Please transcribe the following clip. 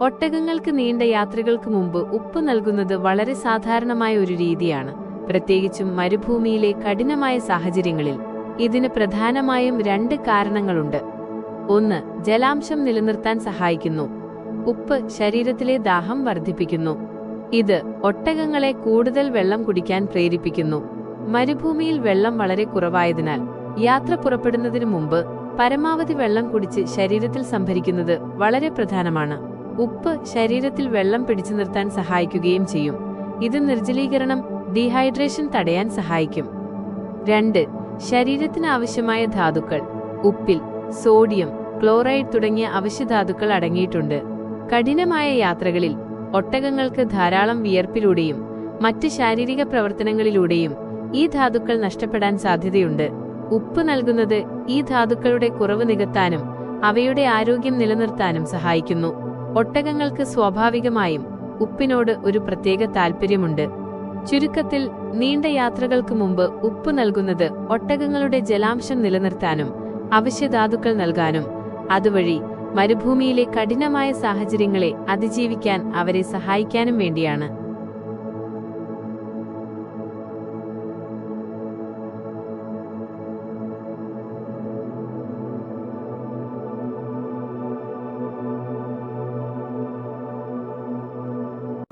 ഒട്ടകങ്ങൾക്ക് നീണ്ട യാത്രകൾക്ക് മുമ്പ് ഉപ്പ് നൽകുന്നത് വളരെ സാധാരണമായ ഒരു രീതിയാണ്. പ്രത്യേകിച്ചും മരുഭൂമിയിലെ കഠിനമായ സാഹചര്യങ്ങളിൽ ഇതിന് പ്രധാനമായും രണ്ട് കാരണങ്ങളുണ്ട്. ഒന്ന് ജലാംശം നിലനിർത്താൻ സഹായിക്കുന്നു. ഉപ്പ് ശരീരത്തിലെ ദാഹം വർദ്ധിപ്പിക്കുന്നു. ഇത് ഒട്ടകങ്ങളെ കൂടുതൽ വെള്ളം കുടിക്കാൻ പ്രേരിപ്പിക്കുന്നു. മരുഭൂമിയിൽ വെള്ളം വളരെ കുറവായതിനാൽ യാത്ര പുറപ്പെടുന്നതിനു മുമ്പ് പരമാവധി വെള്ളം കുടിച്ച് ശരീരത്തിൽ സംഭരിക്കുന്നത് വളരെ പ്രധാനമാണ്. ഉപ്പ് ശരീരത്തിൽ വെള്ളം പിടിച്ചു നിർത്താൻ സഹായിക്കുകയും ചെയ്യും. ഇത് നിർജലീകരണം ഡീഹൈഡ്രേഷൻ തടയാൻ സഹായിക്കും. രണ്ട് ശരീരത്തിന് ആവശ്യമായ ധാതുക്കൾ ഉപ്പിൽ സോഡിയം ക്ലോറൈഡ് തുടങ്ങിയ അവശ്യധാതുക്കൾ അടങ്ങിയിട്ടുണ്ട്. കഠിനമായ യാത്രകളിൽ ഒട്ടകങ്ങൾക്ക് ധാരാളം വിയർപ്പിലൂടെയും മറ്റ് ശാരീരിക പ്രവർത്തനങ്ങളിലൂടെയും ഈ ധാതുക്കൾ നഷ്ടപ്പെടാൻ സാധ്യതയുണ്ട്. ഉപ്പ് നൽകുന്നത് ഈ ധാതുക്കളുടെ കുറവ് നികത്താനും അവയുടെ ആരോഗ്യം നിലനിർത്താനും സഹായിക്കുന്നു. ഒട്ടകങ്ങൾക്ക് സ്വാഭാവികമായും ഉപ്പിനോട് ഒരു പ്രത്യേക താൽപ്പര്യമുണ്ട്. ചുരുക്കത്തിൽ നീണ്ട യാത്രകൾക്ക് മുമ്പ് ഉപ്പ് നൽകുന്നത് ഒട്ടകങ്ങളുടെ ജലാംശം നിലനിർത്താനും അവശ്യധാതുക്കൾ നൽകാനും അതുവഴി മരുഭൂമിയിലെ കഠിനമായ സാഹചര്യങ്ങളെ അതിജീവിക്കാൻ അവരെ സഹായിക്കാനും വേണ്ടിയാണ്.